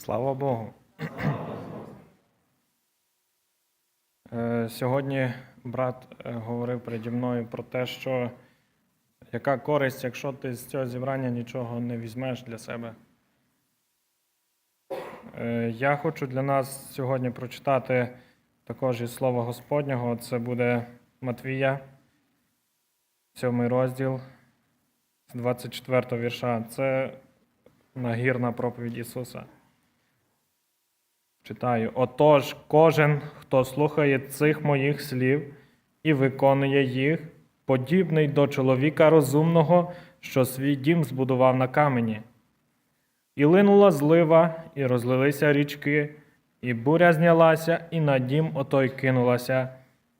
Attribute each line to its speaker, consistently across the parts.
Speaker 1: Слава Богу. Е, Сьогодні брат е, говорив переді мною про те, що яка користь, якщо ти з цього зібрання нічого не візьмеш для себе. Е, Я хочу для нас сьогодні прочитати також із Слова Господнього. Це буде Матвія, 7 розділ з 24 вірша. Це нагірна проповідь Ісуса. Читаю. Отож, кожен, хто слухає цих моїх слів і виконує їх, подібний до чоловіка розумного, що свій дім збудував на камені. І линула злива, і розлилися річки, і буря знялася, і на дім отой кинулася,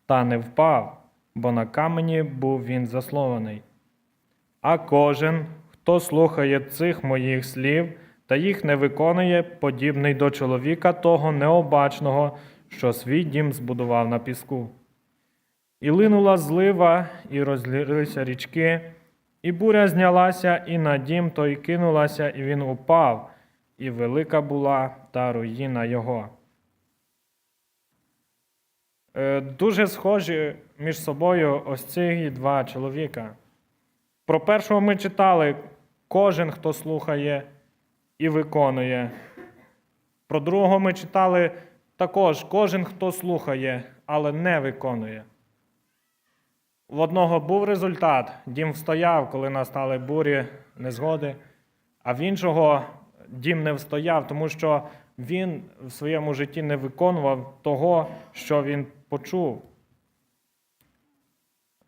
Speaker 1: та не впав, бо на камені був він заслований. А кожен, хто слухає цих моїх слів та їх не виконує, подібний до чоловіка того необачного, що свій дім збудував на піску. І линула злива, і розлилися річки, і буря знялася, і на дім той кинулася, і він упав, і велика була та руїна його. Е, Дуже схожі між собою ось ці два чоловіка. Про першого ми читали: кожен, хто слухає і виконує. Про другого ми читали також кожен, хто слухає, але не виконує. В одного був результат, дім встояв, коли настали бурі, незгоди, а в іншого дім не встояв, тому що він в своєму житті не виконував того, що він почув.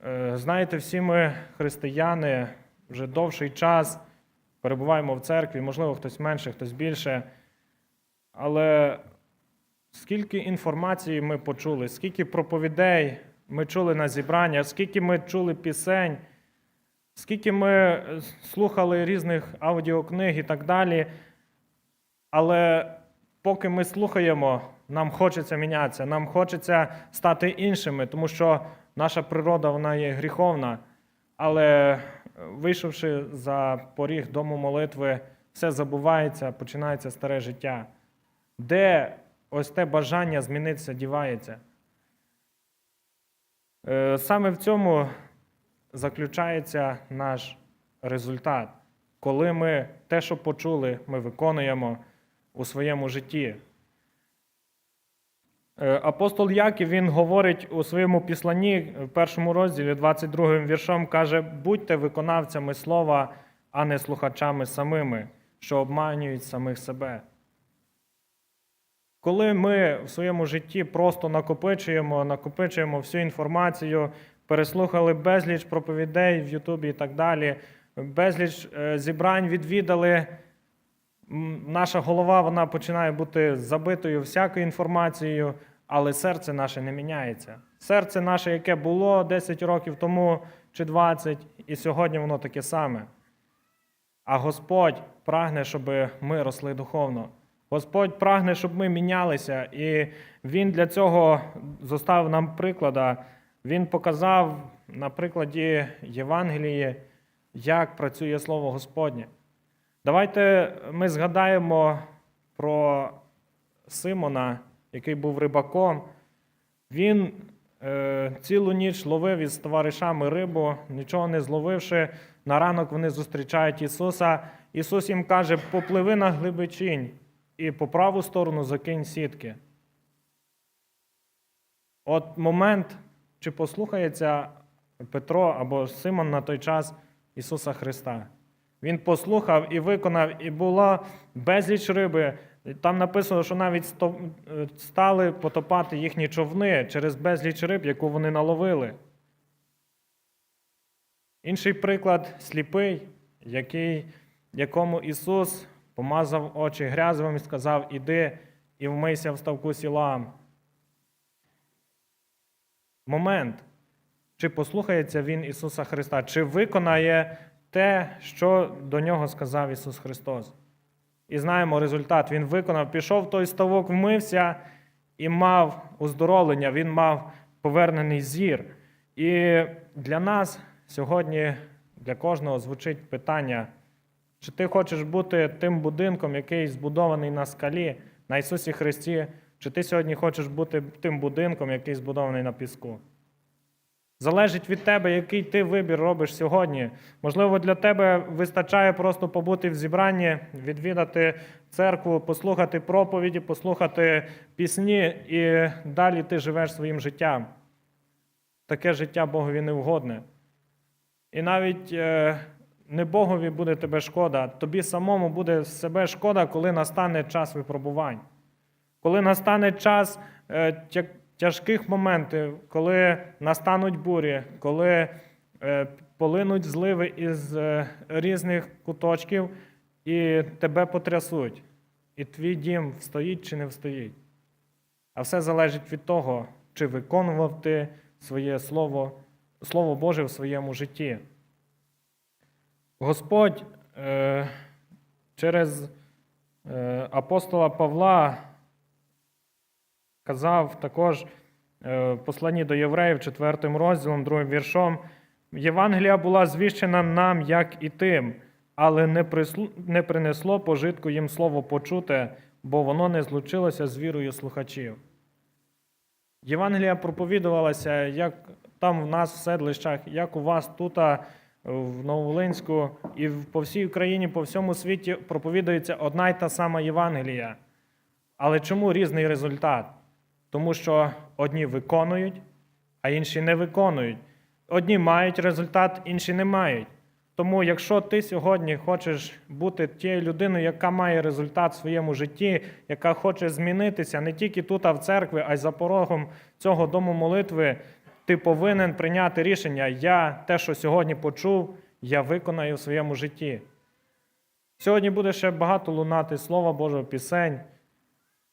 Speaker 1: Е, Знаєте, всі ми, християни, вже довший час перебуваємо в церкві, можливо, хтось менше, хтось більше. Але скільки інформації ми почули, скільки проповідей ми чули на зібрання, скільки ми чули пісень, скільки ми слухали різних аудіокниг і так далі. Але поки ми слухаємо, нам хочеться мінятися, нам хочеться стати іншими, тому що наша природа вона є гріховна. Але вийшовши за поріг дому молитви, все забувається, починається старе життя. Де ось те бажання змінитися дівається? Е, Саме в цьому заключається наш результат, коли ми те, що почули, ми виконуємо у своєму житті. Е, Апостол Яків він говорить у своєму післанні в першому розділі, 22 віршом, каже: будьте виконавцями слова, а не слухачами самими, що обманюють самих себе. Коли ми в своєму житті просто накопичуємо, накопичуємо всю інформацію, переслухали безліч проповідей в Ютубі і так далі, безліч е, зібрань відвідали, наша голова вона починає бути забитою всякою інформацією, але серце наше не міняється. Серце наше, яке було 10 років тому чи 20, і сьогодні воно таке саме. А Господь прагне, щоб ми росли духовно. Господь прагне, щоб ми мінялися, і Він для цього зоставив нам приклада. Він показав на прикладі Євангелії, як працює Слово Господнє. Давайте ми згадаємо про Симона, який був рибаком. Він е, цілу ніч ловив із товаришами рибу, нічого не зловивши. На ранок вони зустрічають Ісуса. Ісус їм каже: попливи на глибичінь і по праву сторону закинь сітки. От момент, чи послухається Петро або Симон на той час Ісуса Христа. Він послухав і виконав, і було безліч риби. Там написано, що навіть стали потопати їхні човни через безліч риб, яку вони наловили. Інший приклад сліпий, який, якому Ісус помазав очі грязовим і сказав: Іди і вмийся в ставку Сілам. Момент, чи послухається Він Ісуса Христа, чи виконає те, що до нього сказав Ісус Христос. І знаємо результат. Він виконав, пішов той ставок, вмився і мав оздоровлення, він мав повернений зір. І для нас сьогодні, для кожного звучить питання, Чи ти хочеш бути тим будинком, який збудований на скалі, на Ісусі Христі, чи ти сьогодні хочеш бути тим будинком, який збудований на піску? Залежить від тебе, який ти вибір робиш сьогодні. Можливо, для тебе вистачає просто побути в зібранні, відвідати церкву, послухати проповіді, послухати пісні, і далі ти живеш своїм життям. Таке життя Богові не вгодне. І навіть е, не Богові буде тебе шкода, тобі самому буде себе шкода, коли настане час випробувань. Коли настане час е, тяжких моментів, коли настануть бурі, коли е, полинуть зливи із е, різних куточків і тебе потрясуть, і твій дім встоїть чи не встоїть. А все залежить від того, чи виконував ти своє слово, слово Боже в своєму житті. Господь е, через апостола Павла казав також е, в посланні до євреїв, 4 розділом, 2 віршом. Євангелія була звіщена нам, як і тим, але не, не принесло пожитку їм слово почуте, бо воно не злучилося з вірою слухачів. Євангелія проповідувалася як там в нас в седлищах, як у вас тут, в Нововолинську, і по всій Україні, по всьому світі проповідується одна й та сама Євангелія. Але чому різний результат? Тому що одні виконують, а інші не виконують. Одні мають результат, інші не мають. Тому, якщо ти сьогодні хочеш бути тією людиною, яка має результат в своєму житті, яка хоче змінитися не тільки тут, а в церкві, а й за порогом цього дому молитви, ти повинен прийняти рішення: я те, що сьогодні почув, я виконаю в своєму житті. Сьогодні буде ще багато лунати Слова Божого пісень.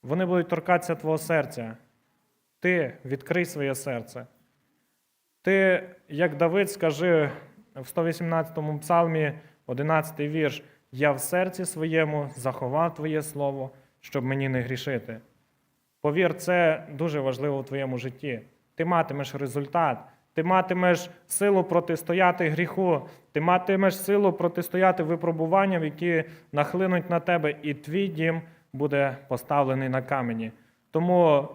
Speaker 1: Вони будуть торкатися твого серця. Ти відкрий своє серце. Ти, як Давид, скажи в 118-му псалмі, 11 й вірш: Я в серці своєму заховав Твоє слово, щоб мені не грішити. Повір, це дуже важливо в твоєму житті. Ти матимеш результат, ти матимеш силу протистояти гріху, ти матимеш силу протистояти випробуванням, які нахлинуть на тебе, і твій дім буде поставлений на камені. Тому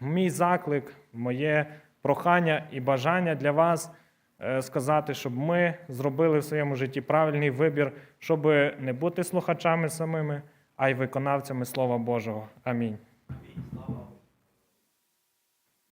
Speaker 1: мій заклик, моє прохання і бажання для вас е, сказати, щоб ми зробили в своєму житті правильний вибір, щоб не бути слухачами самими, а й виконавцями Слова Божого. Амінь.